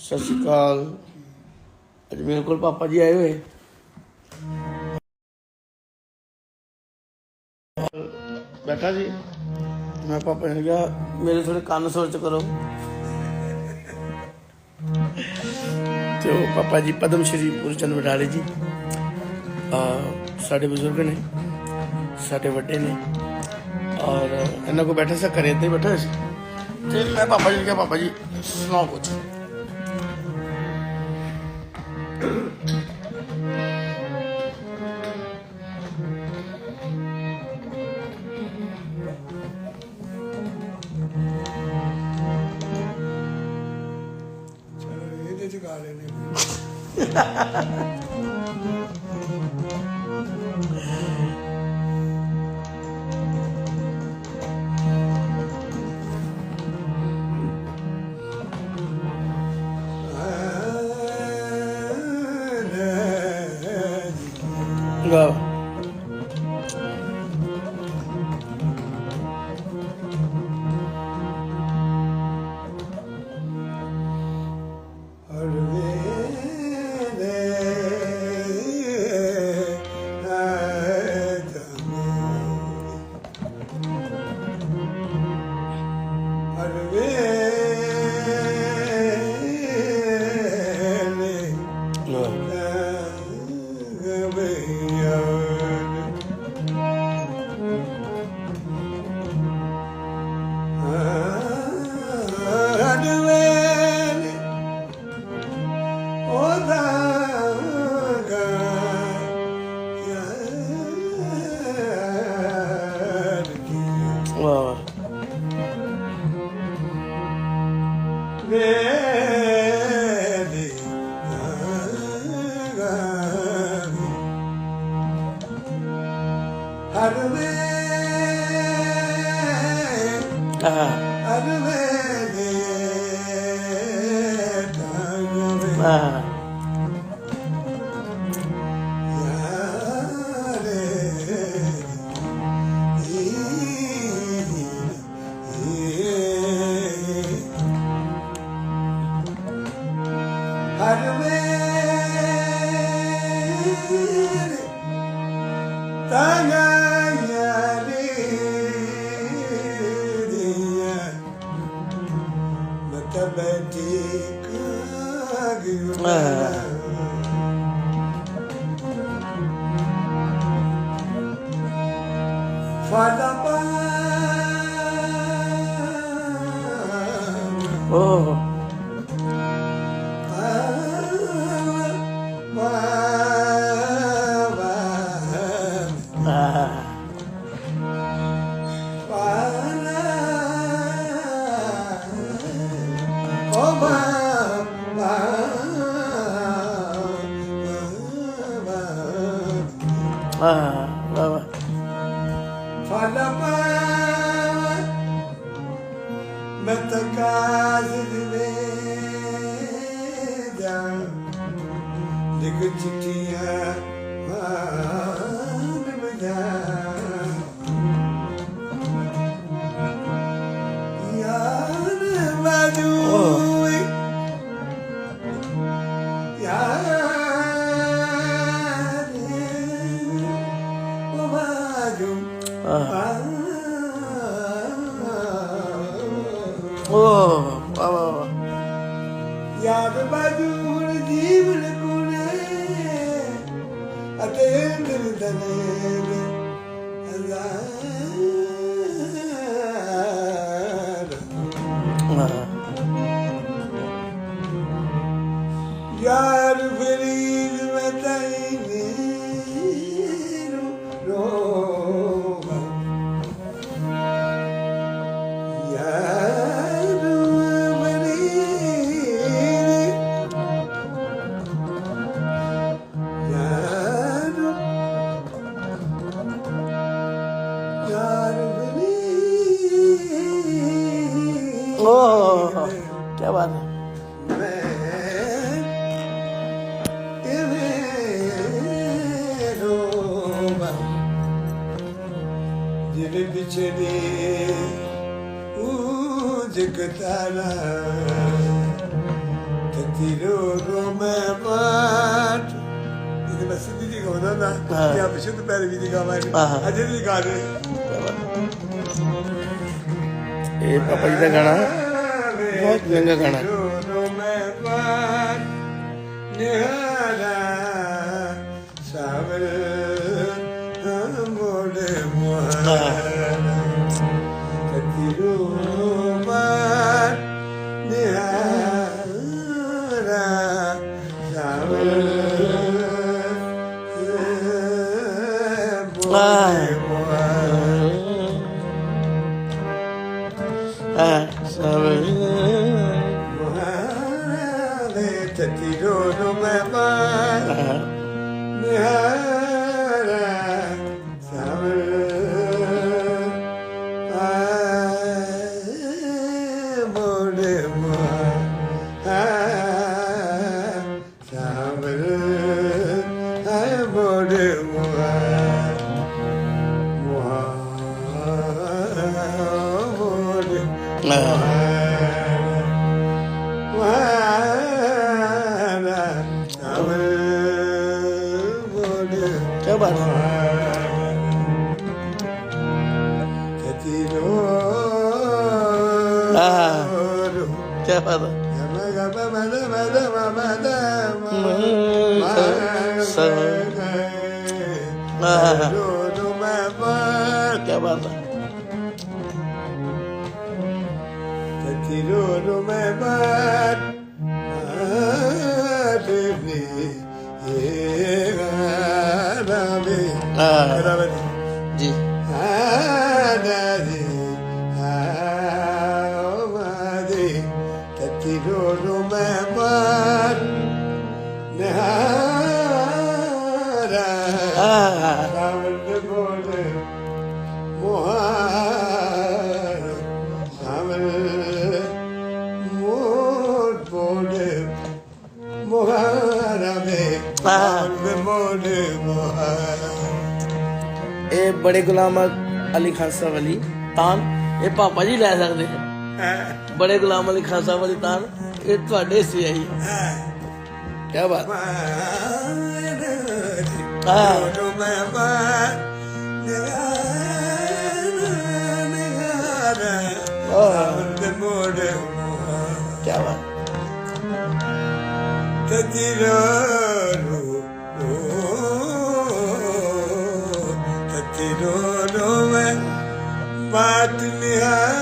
ਸਤਿ ਸ਼੍ਰੀ ਅਕਾਲ। ਅੱਜ ਮੇਰੇ ਕੋਲ ਪਾਪਾ ਜੀ ਆਏ ਹੋਏ। ਬੈਠਾ ਜੀ। ਮੈਂ ਪਾਪਾ ਨੇ ਕਿਹਾ, ਮੇਰੇ ਥੋੜੇ ਕੰਨ ਸੋਚ ਕਰੋ। ਤੇ ਉਹ ਪਾਪਾ ਜੀ ਪਦਮ ਸ਼੍ਰੀ ਗੁਰਚੰਦ ਵਡਾਲੇ ਜੀ। ਆ, ਸਾਡੇ ਬਜ਼ੁਰਗ ਨੇ, ਸਾਡੇ ਵੱਡੇ ਨੇ। ਔਰ ਇਹਨਾਂ ਕੋ ਬੈਠਾ ਸੀ, ਘਰੇ ਤੇ ਬੈਠੇ ਹੋਏ ਸੀ। ਤੇ ਮੈਂ ਪਾਪਾ ਜੀ ਨੇ ਕਿਹਾ, ਪਾਪਾ ਜੀ, ਸੁਣਾਓ ਕੁਝ Go. Tanga ፓርላማ መተካዝ ልሜዳ ልግጅቲ ਵੀ ਗਾਉਂਦਾ ਨਾ ਜਾਂ ਬਿਸ਼ੁੱਧ ਪੈਰਵੀ ਦੀ ਗਾਵਾਂਗੇ ਅਜੇ ਵੀ ਗਾ ਰਹੇ ਇਹ ਪਾਪਾ ਜੀ ਦਾ ਗਾਣਾ। ਬਹੁਤ ਚੰਗਾ ਗਾਣਾ। ਨਿਹਾਲ Life. ਸਾਡੇ ਗੁਲਾਮ ਅਲੀ ਖਾਨ ਸਾਹਿਬ ਅਲੀ ਤਾਂ ਇਹ ਪਾਪਾ ਜੀ ਲੈ ਸਕਦੇ ਹੈ ਬੜੇ ਗੁਲਾਮ ਅਲੀ ਖਾਨ ਸਾਹਿਬ ਅਲੀ ਤਾਂ ਇਹ ਤੁਹਾਡੇ ਸੀ ਆਈ ਕੀ ਬਾਤ। ਕੀ ਬਾਤ। ਤੇਰੀ فاتنها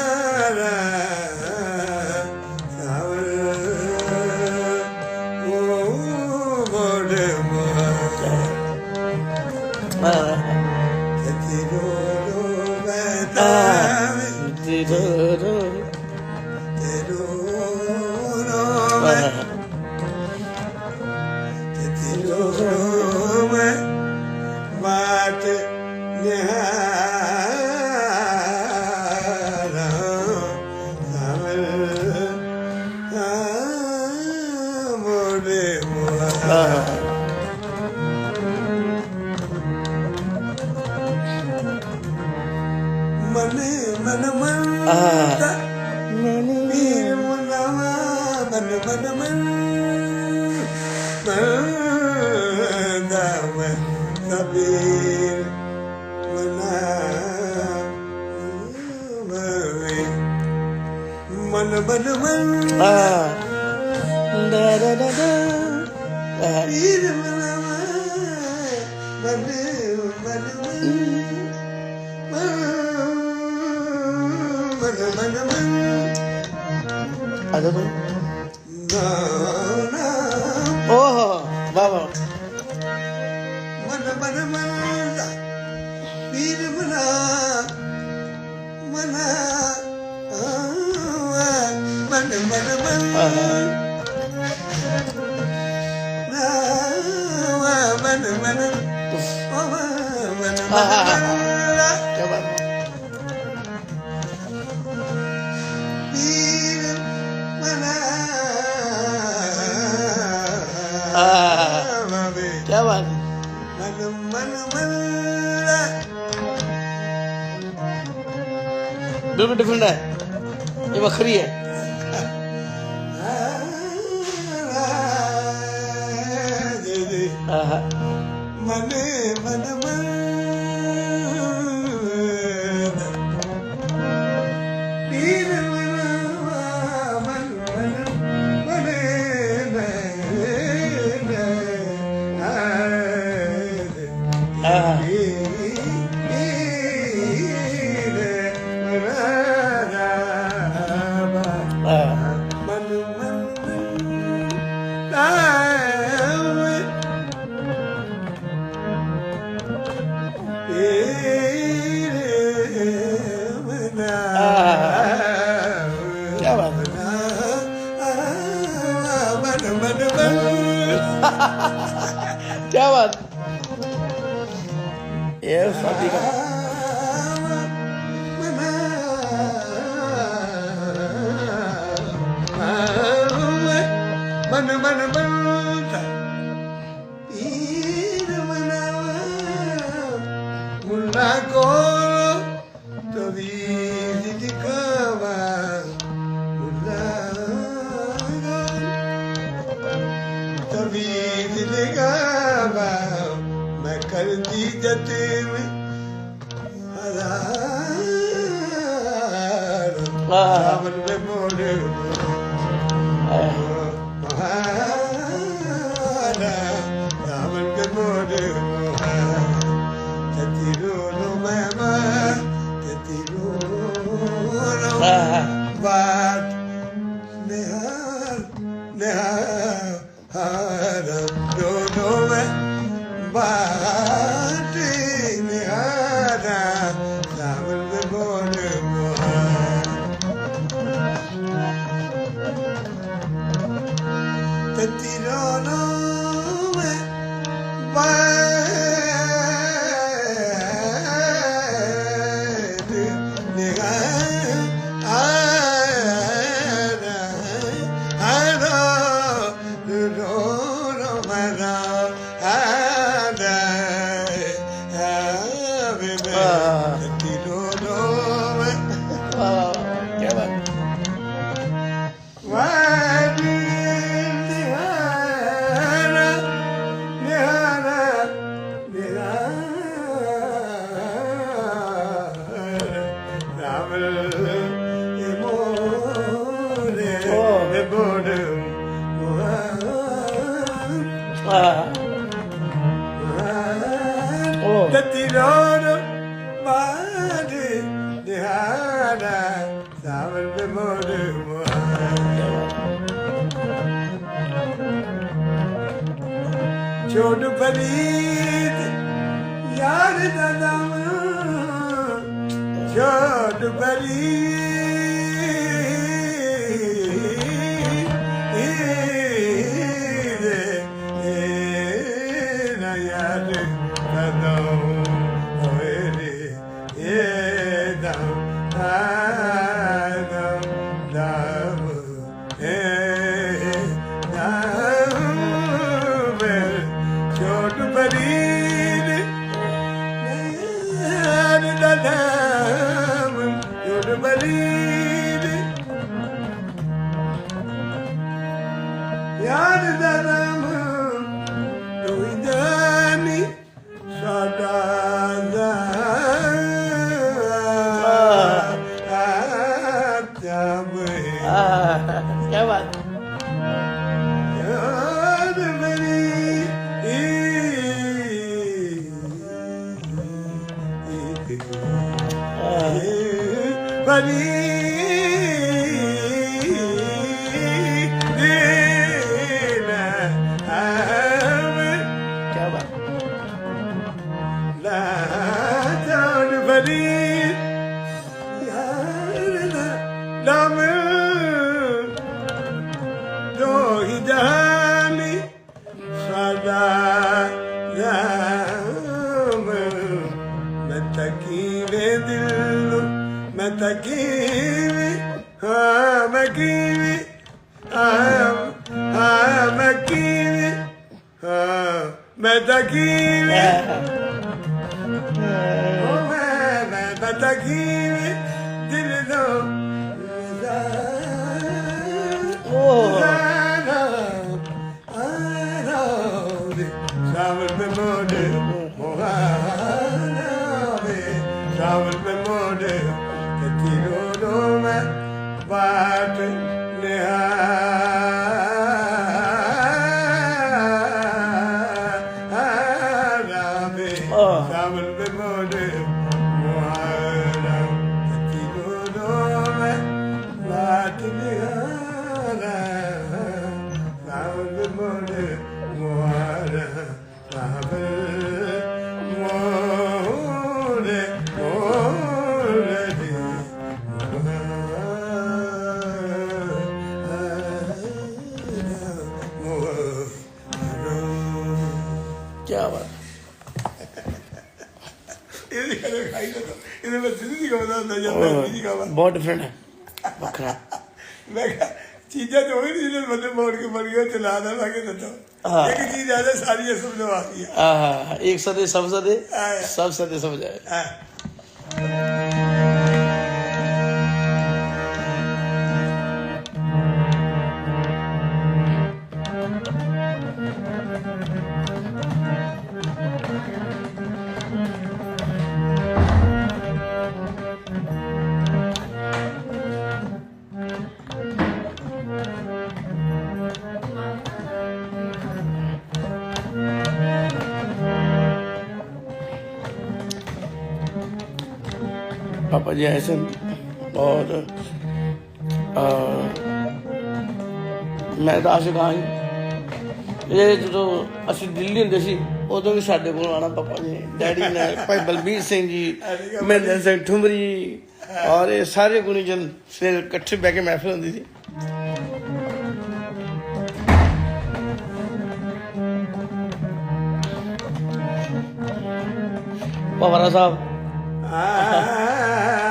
네. Vámonos. ਵੱਖਰੀ ਹੈ Tatiroro Madi Dihana Dadam the ready ਦਾ ਲਾ ਕੇ ਦੱਸੋ ਹਾਂ। ਇੱਕ ਚੀਜ਼ ਆ ਜਾ ਸਾਰੀਆਂ ਸਮਝੋ ਆ। ਗਈ ਆਹਾ ਇੱਕ ਸਦੇ ਸਭ ਸਦੇ ਮੈਂ ਤਾਂ ਆਸ਼ਿਕ ਹਾਂ ਇਹ ਜਦੋਂ ਅਸੀਂ ਦਿੱਲੀ ਹੁੰਦੇ ਸੀ, ਉਦੋਂ ਵੀ ਸਾਡੇ ਕੋਲ ਆਣਾ ਪਾਪਾ ਜੀ ਡੈਡੀ ਨੇ, ਭਾਈ ਬਲਬੀਰ ਸਿੰਘ ਜੀ ਮਹਿੰਦਰ ਸਿੰਘ ਠੁਮਰੀ ਔਰ ਇਹ ਸਾਰੇ ਗੁਣੀ ਜਨ ਫਿਰ ਇਕੱਠੇ ਬਹਿ ਕੇ ਮਹਿਫਿਲ ਹੁੰਦੀ ਸੀ। ਪਵਾਰਾ ਸਾਹਿਬ। Raja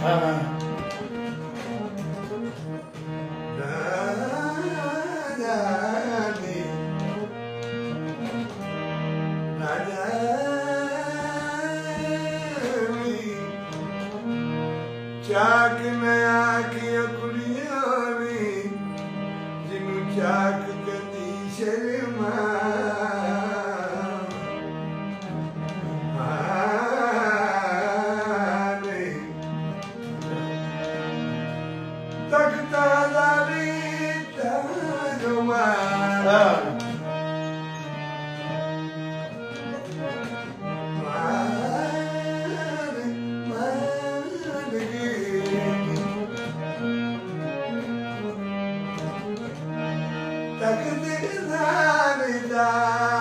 嗯 ਤਕਦੀਰ ਨਾਲ ਦਾ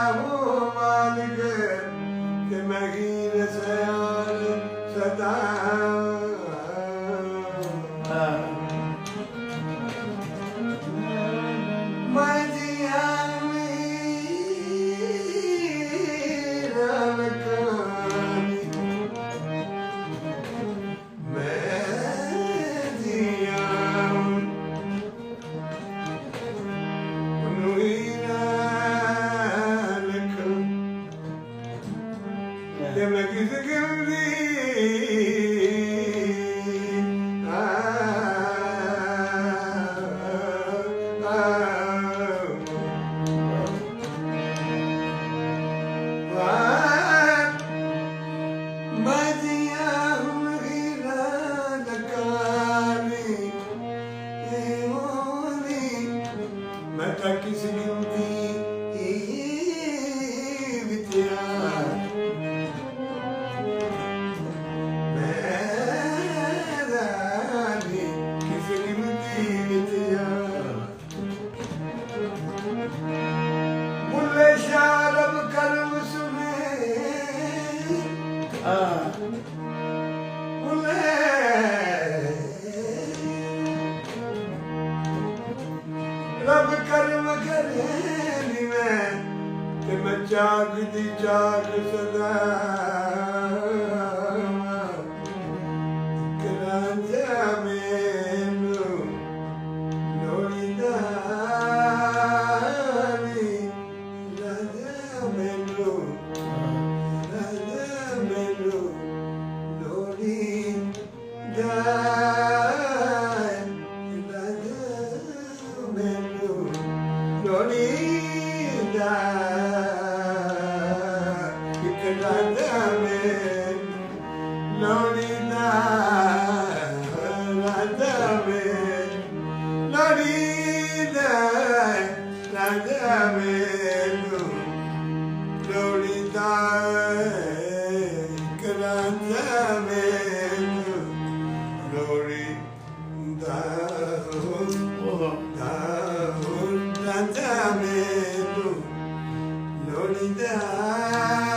Lolita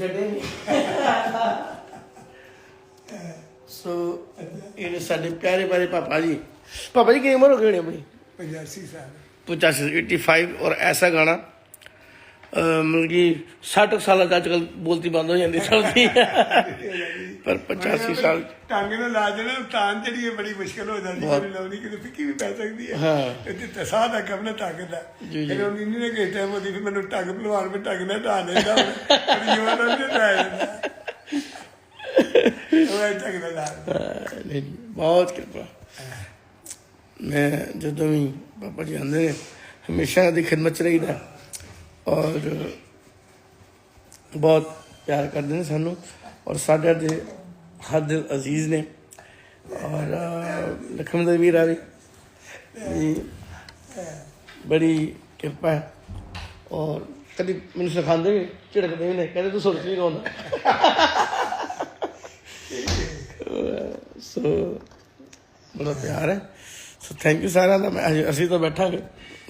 ਛੱਡੇ ਨਹੀਂ ਸੋ ਇਹ ਸਾਡੇ ਪਿਆਰੇ ਪਿਆਰੇ ਪਾਪਾ ਜੀ। ਪਾਪਾ ਜੀ ਕਿੰਨੀ ਉਮਰ ਹੋ ਗਈ ਹੋਣੀ ਆਪਣੀ? 85 ਸਾਲ। 85 85 ਔਰ ਐਸਾ ਗਾਣਾ। ਮਤਲਬ ਕਿ 60 ਸਾਲਾਂ ਦਾ ਅੱਜਕੱਲ ਬੋਲਤੀ ਬੰਦ ਹੋ ਜਾਂਦੀ ਚਲਦੀ। ਪਰ 85 ਸਾਲ ਟਾਂਗੇ ਨਾਲ ਲਾ ਦੇਣਾ ਤਾਂ ਜਿਹੜੀ ਇਹ ਬੜੀ ਮੁਸ਼ਕਲ ਹੋ ਜਾਂਦੀ ਹੈ। ਲਾਉਣੀ ਕਿਤੇ ਫਿੱਕੀ ਵੀ ਪੈ ਸਕਦੀ ਹੈ। ਹਾਂ। ਤੇ ਤਸਾ ਦਾ ਕੰਮ ਨਾ ਟੱਗ ਦਾ। ਜੀ, ਜੀ। ਫਿਰ ਉਹ ਨਹੀਂ ਨੇ ਕਿਸ ਟਾਈਮ ਉਹਦੀ ਫਿਰ ਮੈਨੂੰ ਟੱਗ ਭਲਵਾਨ ਵਿੱਚ ਟੱਗ ਨਾ ਢਾ ਲੈਂਦਾ ਜੀਵਨ ਨਾਲ ਵੀ ਢਾ ਜਾਂਦਾ। ਉਹ ਟੱਗ ਦਾ ਨਹੀਂ ਨਹੀਂ, ਬਹੁਤ ਕਿਰਪਾ। ਮੈਂ ਜਦੋਂ ਵੀ ਪਾਪਾ ਜੀ ਆਉਂਦੇ ਨੇ ਹਮੇਸ਼ਾ ਦੀ ਖਿਦਮਤ ਚ ਰਹੀਦਾ। ਔਰ ਬਹੁਤ ਪਿਆਰ ਕਰਦੇ ਨੇ ਸਾਨੂੰ। ਔਰ ਸਾਡੇ ਦੇ ਹਰ ਅਜ਼ੀਜ਼ ਨੇ ਔਰ ਅਹ, ਲਖਮੀ ਵੀਰ ਆ ਵੀ। ਬੜੀ ਕਿਰਪਾ ਹੈ। ਔਰ ਕਦੀ ਮੈਨੂੰ ਸਿਖਾਉਂਦੇ ਵੀ ਝਿੜਕਦੇ ਵੀ ਨੇ ਕਹਿੰਦੇ ਤੂੰ ਸੁਰ ਚ ਨਹੀਂ ਗਾਉਂਦਾ ਸੋ ਬੜਾ ਪਿਆਰ ਹੈ। ਸੋ ਥੈਂਕ ਯੂ ਸਾਰਿਆਂ ਦਾ ਮੈਂ ਅਸੀਂ ਤਾਂ ਬੈਠਾਂਗੇ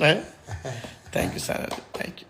ਹੈ। ਥੈਂਕ ਯੂ ਸਾਰਿਆਂ ਦਾ ਥੈਂਕ ਯੂ